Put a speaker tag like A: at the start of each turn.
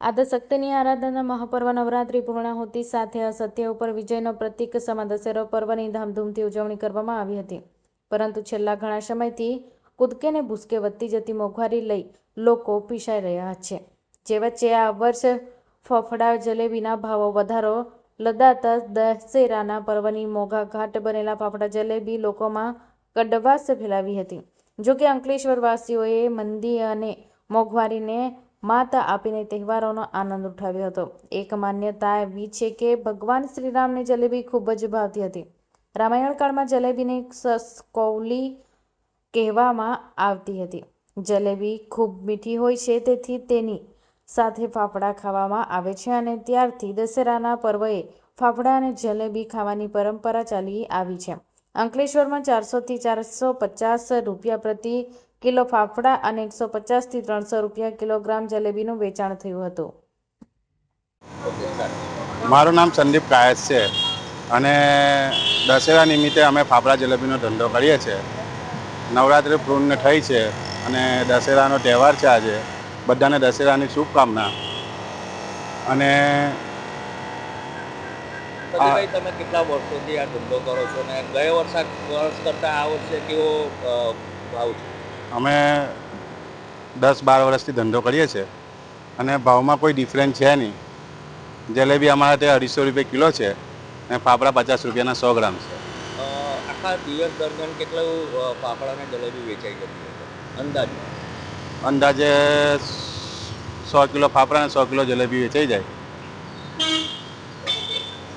A: આદશક્તિની આરાધના મહાપર્વ નવરાત્રિ પૂર્ણાહુતિ સાથે અસત્ય ઉપર વિજયનો પ્રતીક સમા દશેરો પર્વની ધામધૂમથી ઉજવણી કરવામાં આવી હતી. પરંતુ છેલ્લા ઘણા સમયથી કૂદકે ને ભૂસકે વધતી જતી મોંઘવારી લઈ લોકો પીસાઈ રહ્યા છે. જે વચ્ચે આ વર્ષ ફફડા જલેબીના ભાવો વધારો, લદાતા દશેરાના પર્વની મોઘા ઘાટ બનેલા ફાફડા જલેબી લોકોમાં કડવાશ ફેલાવી હતી. જોકે અંકલેશ્વરવાસીઓએ મંદી અને મોંઘવારીને માત આપીને તહેવારોનો આનંદ ઉઠાવ્યો હતો. એક માન્યતા એવી છે કે ભગવાન શ્રીરામને જલેબી ખૂબ જ ભાવતી હતી. રામાયણ કાળમાં જલેબીને સસ્કૌલી કહેવામાં આવતી હતી. જલેબી ખૂબ મીઠી હોય છે, તેથી તેની સાથે ફાફડા ખાવામાં આવે છે અને ત્યારથી દશેરાના પર્વએ ફાફડા અને જલેબી ખાવાની પરંપરા ચાલી આવી છે. અંકલેશ્વરમાં ચારસોથી ચારસો પચાસ રૂપિયા પ્રતિ કિલો ફાફડા અને એકસો પચાસથી ત્રણસો રૂપિયા કિલોગ્રામ જલેબીનું વેચાણ થયું હતું.
B: મારું નામ સંદીપ કાયસ છે અને દશેરા નિમિત્તે અમે ફાફડા જલેબીનો ધંધો કરીએ છીએ. નવરાત્રિ પૂર્ણ થઈ છે અને દશેરાનો તહેવાર છે આજે. બધાને દશેરાની શુભકામના. અને
C: તમે કેટલા વર્ષોથી આ ધંધો કરો છો? ને ગયા વર્ષ કરતાં આ વર્ષે કેવો ભાવ છે?
B: અમે દસ બાર વર્ષથી ધંધો કરીએ છીએ અને ભાવમાં કોઈ ડિફરન્સ છે નહીં. જલેબી અમારા ત્યાં અઢીસો રૂપિયા કિલો છે અને ફાફડા પચાસ રૂપિયાના સો ગ્રામ છે.
C: આખા દિવસ દરમિયાન કેટલું ફાફડા અને જલેબી વેચાઈ જતી અંદાજે?
B: અંદાજે સો કિલો ફાફડા અને સો કિલો જલેબી વેચાઈ જાય.